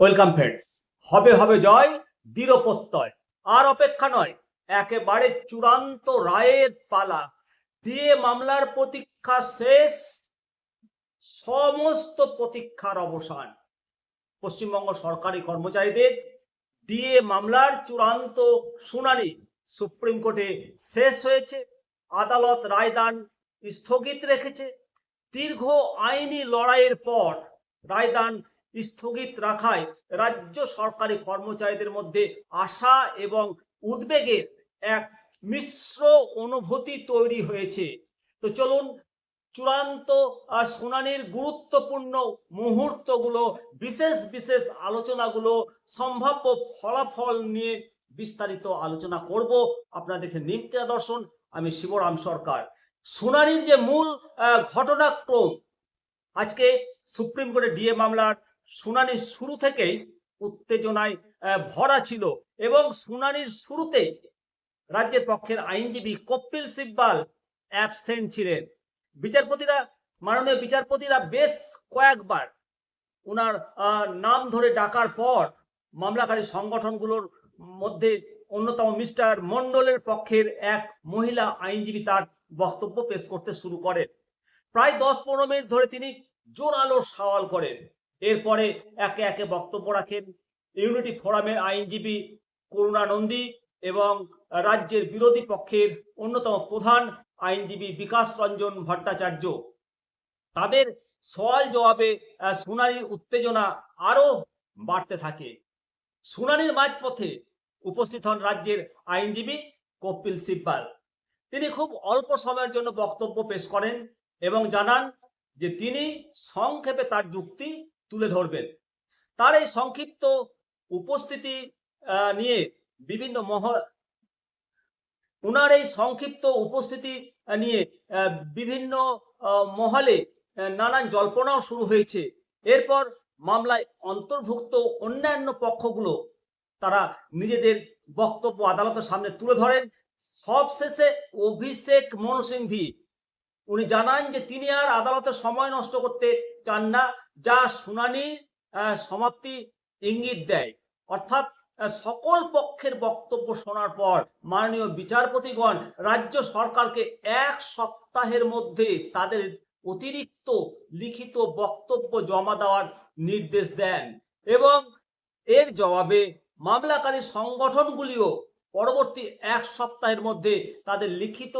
Welcome friends, হবে হবে জয় দৃঢ় প্রত্যয় আর অপেক্ষা নয়, একেবারে চূড়ান্ত রায়ের পালা। দিয়ে মামলার প্রতীক্ষা শেষ, সমস্ত প্রতীক্ষার অবসান। পশ্চিমবঙ্গ সরকারি কর্মচারীদের দিয়ে মামলার চূড়ান্ত শুনানি সুপ্রিম কোর্টে শেষ হয়েছে। আদালত রায়দান স্থগিত রেখেছে। দীর্ঘ আইনি লড়াইয়ের পর রায়দান স্থগিত রাখায় রাজ্য সরকারি কর্মচারীদের মধ্যে আশা এবং উদ্বেগের এক মিশ্র অনুভূতি তৈরি হয়েছে। তো চলুন চূড়ান্ত আর শুনানির গুরুত্বপূর্ণ মুহূর্তগুলো, বিশেষ বিশেষ আলোচনাগুলো, সম্ভাব্য ফলাফল নিয়ে বিস্তারিত আলোচনা করব। আপনারা দেখছেন নিমতিয়া দর্শন, আমি শিবরাম সরকার। শুনানির যে মূল ঘটনাক্রম, আজকে সুপ্রিম কোর্টে ডিএ মামলার শুনানির শুরু থেকেই উত্তেজনায় ভরা ছিল এবং শুনানির শুরুতে রাজ্যের পক্ষের আইনজীবী কপিল সিব্বাল অ্যাবসেন্ট ছিলেন। বিচারপতিরা, মাননীয় বিচারপতিরা বেশ কয়েকবার ওনার নাম ধরে ডাকার পর মামলাকারী সংগঠনগুলোর মধ্যে অন্যতম মিস্টার মন্ডলের পক্ষের এক মহিলা আইনজীবী তার বক্তব্য পেশ করতে শুরু করেন। প্রায় দশ পনেরো মিনিট ধরে তিনি জোরালো সওয়াল করেন। এরপরে একে একে বক্তব্য রাখেন ইউনিটি ফোরামের আইনজীবী করুণা নন্দী এবং রাজ্যের বিরোধী পক্ষের অন্যতম প্রধান আইনজীবী বিকাশ রঞ্জন ভট্টাচার্য। তাদের সওয়াল জবাবে শুনানির উত্তেজনা আরও বাড়তে থাকে। শুনানির মাঝপথে উপস্থিত হন রাজ্যের আইনজীবী কপিল সিব্বাল। তিনি খুব অল্প সময়ের জন্য বক্তব্য পেশ করেন এবং জানান যে তিনি সংক্ষেপে তার যুক্তি তুলে ধরবেন। তার এই সংক্ষিপ্ত উপস্থিতি নিয়ে বিভিন্ন মহল, উনার এই সংক্ষিপ্ত উপস্থিতি নিয়ে বিভিন্ন মহলে নানান জল্পনাও শুরু হয়েছে। এরপর মামলায় অন্তর্ভুক্ত অন্যান্য পক্ষগুলো তারা নিজেদের বক্তব্য আদালতের সামনে তুলে ধরেন। সবশেষে অভিষেক মনু সিংভি উনি জানান যে তিনি আর আদালতের সময় নষ্ট করতে চান না যা শুনানি সমাপ্তি ইঙ্গিত দেয়। অর্থাৎ সকল পক্ষের বক্তব্য শোনার পর মাননীয় বিচারপতিগণ রাজ্য সরকারকে এক সপ্তাহের মধ্যে তাদের অতিরিক্ত লিখিত বক্তব্য জমা দেওয়ার নির্দেশ দেন এবং এর জবাবে মামলাকারী সংগঠনগুলিও পরবর্তী এক সপ্তাহের মধ্যে তাদের লিখিত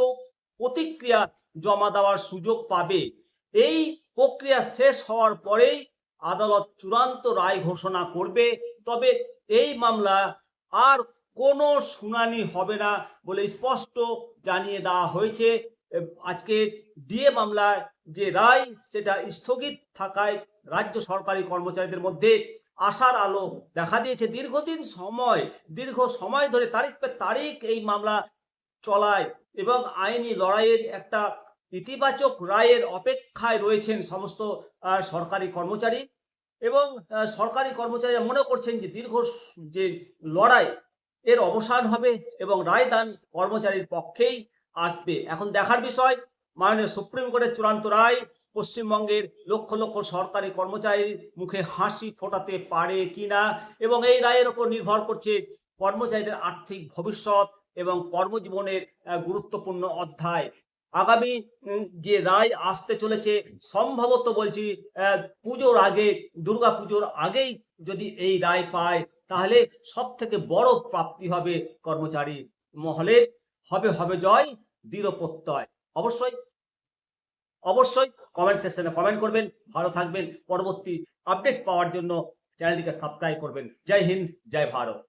প্রতিক্রিয়া জমা দেওয়ার সুযোগ পাবে। এই প্রক্রিয়া শেষ হওয়ার পরেই আদালত চূড়ান্ত রায় ঘোষণা করবে, তবে এই মামলা আর কোনো শুনানি হবে না বলে স্পষ্ট জানিয়ে দেওয়া হয়েছে। আজকে ডিএ মামলায় যে রায়, সেটা স্থগিত থাকায় রাজ্য সরকারি কর্মচারীদের মধ্যে আশার আলো দেখা দিয়েছে। দীর্ঘদিন সময়, দীর্ঘ সময় ধরে তারিখ পে তারিখ এই মামলা চলায় এবং আইনি লড়াইয়ের একটা ইতিবাচক রায়ের অপেক্ষায় রয়েছেন সমস্ত সরকারি কর্মচারী এবং সরকারি কর্মচারীরা মনে করছেন যে দীর্ঘ যে লড়াই, এর অবসান হবে এবং রায়দান কর্মচারীর পক্ষেই আসবে। এখন দেখার বিষয়, মাননীয় সুপ্রিম কোর্টের চূড়ান্ত রায়, পশ্চিমবঙ্গের লক্ষ লক্ষ সরকারি কর্মচারীর মুখে হাসি ফোটাতে পারে কিনা এবং এই রায়ের ওপর নির্ভর করছে কর্মচারীদের আর্থিক ভবিষ্যৎ এবং কর্মজীবনের গুরুত্বপূর্ণ অধ্যায়। আগামী যে রায় আসতে চলেছে, সম্ভবত বলছি পুজোর আগে, দুর্গা পুজোর আগেই যদি এই রায় পায়, তাহলে সব থেকে বড় প্রাপ্তি হবে কর্মচারী মহলে হবে হবে জয় দৃঢ় প্রত্যয় অবশ্যই অবশ্যই কমেন্ট সেকশনে কমেন্ট করবেন, ভালো থাকবেন, পরবর্তী আপডেট পাওয়ার জন্য চ্যানেলটিকে সাবস্ক্রাইব করবেন। জয় হিন্দ, জয় ভারত।